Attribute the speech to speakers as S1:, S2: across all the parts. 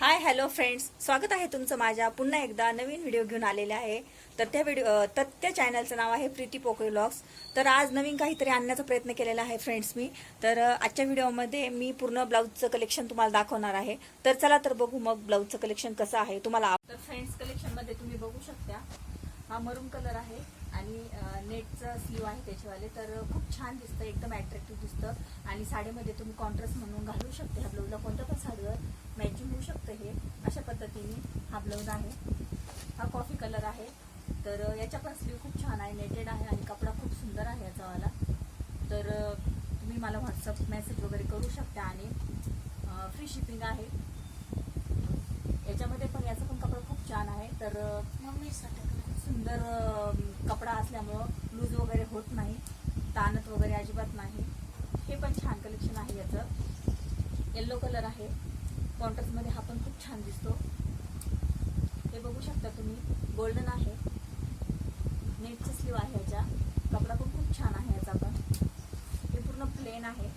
S1: Hi hello friends. स्वागत आहे तुमचं माझ्या पुन्हा एकदा नवीन व्हिडिओ घेऊन आलेले आहे. तर त्या व्हिडिओ तर त्या चॅनलचं नाव आहे प्रीती पोकळी व्लॉग्स तर आज नवीन काहीतरी आणण्याचा प्रयत्न केलेला आहे फ्रेंड्स मी. तर आजच्या व्हिडिओमध्ये मी पूर्ण ब्लाऊजचं कलेक्शन तुम्हाला दाखवणार आहे. तर चला तर बघू मग ब्लाऊजचं कलेक्शन कसं आहे. तुम्हाला तर फ्रेंड्स कलेक्शनमध्ये तुम्ही बघू शकता. हा मरून कलर आहे आणि नेटचं स्लीव आहे त्याच्यावाले. तर खूप छान दिसतं एकदम अट्रॅक्टिव्ह दिसतं. आणि साडीमध्ये तुम्ही कॉन्ट्रास्ट म्हणून घालू शकते. ह्या ब्लाऊजला कोणत्या पण साडीवर मॅचिंग होऊ शकतं हे अशा पद्धतीने हा ब्लाऊज आहे. हा कॉफी कलर आहे. तर याच्या पण स्लीव खूप छान आहे नेटेड आहे आणि कपडा खूप सुंदर आहे याचावाला तर तुम्ही मला व्हॉट्सअप मेसेज वगैरे करू शकता आणि फ्री शिपिंग आहे. याच्यामध्ये पण याचा पण कपडा खूप छान आहे. तर अ, सुंदर कपडा असल्यामुळं लूज वगैरे होत नाही. ताणत वगैरे अजिबात नाही. हे पण छान कलेक्शन आहे याचं. येल्लो कलर आहे. कॉन्ट्रास्टमध्ये हा पण खूप छान दिसतो. हे बघू शकता तुम्ही गोल्डन आहे. नेटचा स्लीव आहे याचा कपडा पण खूप छान आहे याचा पण. हे पूर्ण प्लेन आहे.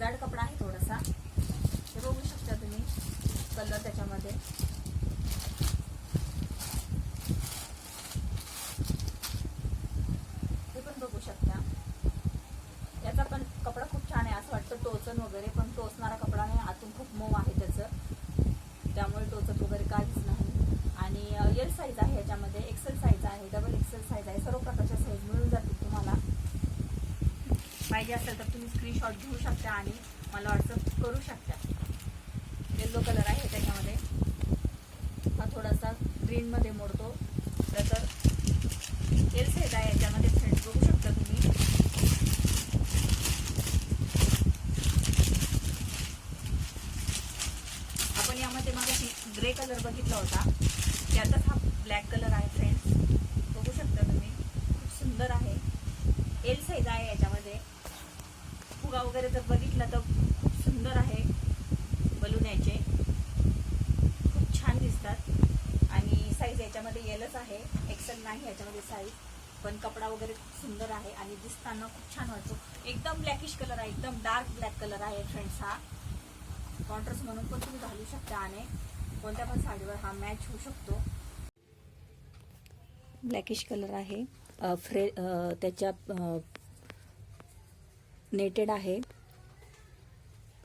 S1: जाड कपडा आहे थोडासा. हे बघू शकता तुम्ही कलर त्याच्यामध्ये हे पण बघू शकता याचा पण कपडा खूप छान आहे असं वाटतं टोचन वगैरे पण टोचणारा कपडा नाही आतून खूप मऊ आहे त्याचं त्यामुळे टोचत वगैरे काहीच नाही आणि एल साईज आहे याच्यामध्ये एक्सेल साईज आहे डबल एक्सेल साईज आहे सर्व प्रकारच्या साईज मिळून जातील तुम्हाला पाहिजे असेल तर तुम्ही स्क्रीनशॉट घेऊ शकता आणि मला व्हॉट्सअप करू शकता. येल्लो कलर आहे त्याच्यामध्ये. हा थोडासा ग्रीनमध्ये मोडतो. तर एल सेट आहे याच्यामध्ये फ्रेंड बघू शकता तुम्ही. आपण यामध्ये मागे ग्रे कलर बघितला होता. त्यातच हा ब्लॅक कलर आहे फ्रेंड्स बघू शकता तुम्ही. खूप सुंदर आहे. एल साईज आहे वगैरे जर बघितलं तर खूप सुंदर आहे बलून याचे. खूप छान दिसतात. आणि साईज याच्यामध्ये येलच आहे. एक्सेल नाही याच्यामध्ये साईज पण कपडा वगैरे खूप सुंदर आहे आणि दिसताना खूप छान वाटतो. एकदम ब्लॅकिश कलर आहे एकदम डार्क ब्लॅक कलर आहे फ्रेंड्स हा. कॉन्ट्रास्ट म्हणून पण तुम्ही घालू शकता आणि कोणत्या पण साडीवर हा मॅच होऊ शकतो. ब्लॅकिश कलर आहे. फ्रे त्याच्या नेटेड आहे.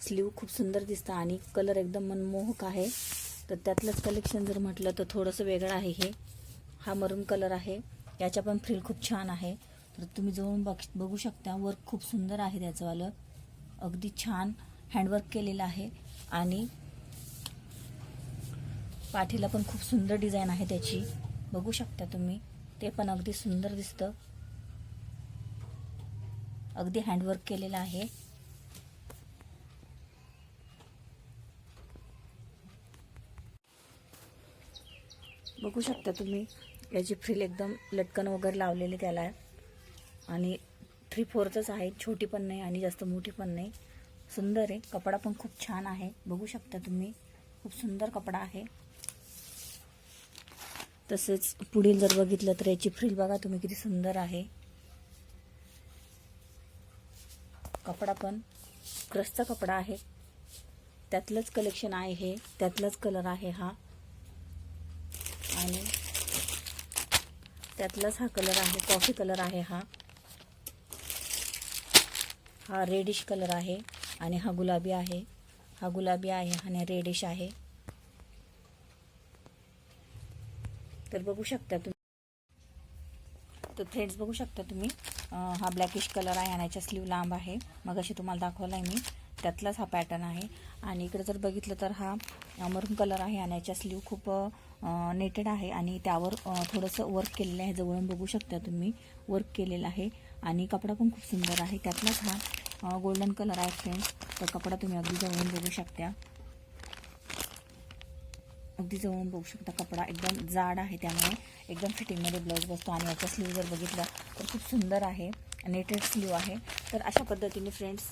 S1: स्लीव खूप सुंदर दिसतं आणि कलर एकदम मनमोहक आहे. तर त्यातलंच कलेक्शन जर म्हटलं तर थोडंसं वेगळं आहे हे. हा मरून कलर आहे. याच्या पण फ्रिल खूप छान आहे. तर तुम्ही जवळून बघ बघू शकता वर्क खूप सुंदर आहे त्याचंवालं. अगदी छान हँडवर्क केलेलं आहे आणि पाठीला पण खूप सुंदर डिझाईन आहे त्याची. बघू शकता तुम्ही. ते पण अगदी सुंदर दिसतं. अगदी हँडवर्क केलेलं आहे. बघू शकता तुम्ही याची फ्रिल एकदम लटकन वगैरे लावलेली त्याला आणि थ्री फोर्थच आहे छोटी पण नाही आणि जास्त मोठी पण नाही. सुंदर आहे कपडा पण खूप छान आहे. बघू शकता तुम्ही खूप सुंदर कपडा आहे. तसेच पुढील जर बघितलं तर याची फ्रिल बघा तुम्ही किती सुंदर आहे. कपडा पण क्रसचा कपडा आहे. त्यातलंच कलेक्शन आहे हे त्यातलाच कलर आहे हा. आणि त्यातलाच हा कलर आहे कॉफी कलर आहे हा. हा रेडिश कलर आहे आणि हा गुलाबी आहे. हा गुलाबी आहे आणि रेडिश आहे. तर बघू शकता तुम्ही. तर थ्रेड्स बघू शकता तुम्ही. हा ब्लॅकिश कलर आहे आणि याच्या स्लीव लांब आहे. मग अशी तुम्हाला दाखवला आहे मी. त्यातलाच हा पॅटर्न आहे. आणि इकडे जर बघितलं तर हा मरून कलर आहे आणि याच्या स्लीव खूप नेटेड आहे. आणि त्यावर थोडंसं वर्क केलेलं आहे. जवळून बघू शकता तुम्ही. वर्क केलेलं आहे. आणि कपडा पण खूप सुंदर आहे. त्यातलाच हा गोल्डन कलर आहे फ्रेंड्स तर कपडा तुम्ही अगदी जवळून बघू शकता. अगदी जवळून बघू शकता कपडा एकदम जाड आहे त्यामुळे. एकदम फिटिंगमध्ये ब्लाऊज बसतो आणि याचा स्लीव जर बघितला तर खूप सुंदर आहे. नेटेड स्लीव आहे. तर अशा पद्धतीने फ्रेंड्स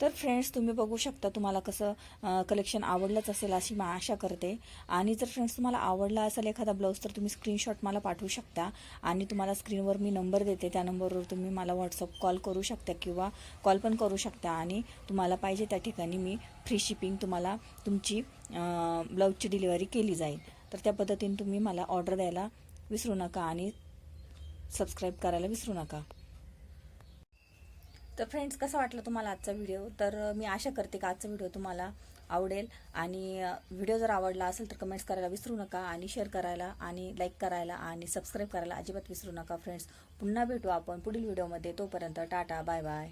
S1: तर फ्रेंड्स तुम्ही बघू शकता तुम्हाला कसं कलेक्शन आवडलंच असेल अशी मी आशा करते. आणि जर फ्रेंड्स तुम्हाला आवडला असेल एखादा ब्लाऊज तर तुम्ही स्क्रीनशॉट मला पाठवू शकता. आणि तुम्हाला स्क्रीनवर मी नंबर देते. त्या नंबरवर तुम्ही मला व्हॉट्सअप कॉल करू शकता किंवा कॉल पण करू शकता. आणि तुम्हाला पाहिजे त्या ठिकाणी मी फ्री शिपिंग तुम्हाला तुमची ब्लाऊजची डिलिव्हरी केली जाईल. तर त्या पद्धतीने तुम्ही मला ऑर्डर द्यायला विसरू नका आणि सबस्क्राईब करायला विसरू नका. तर फ्रेंड्स कसा वाटला तुम्हाला आजचा व्हिडिओ तर मी आशा करते का आजचा व्हिडिओ तुम्हाला आवडेल. आणि व्हिडिओ जर आवडला असेल तर कमेंट्स करायला विसरू नका आणि शेअर करायला आणि लाईक करायला आणि सबस्क्राईब करायला अजिबात विसरू नका फ्रेंड्स पुन्हा भेटू आपण पुढील व्हिडिओमध्ये तोपर्यंत टाटा बाय बाय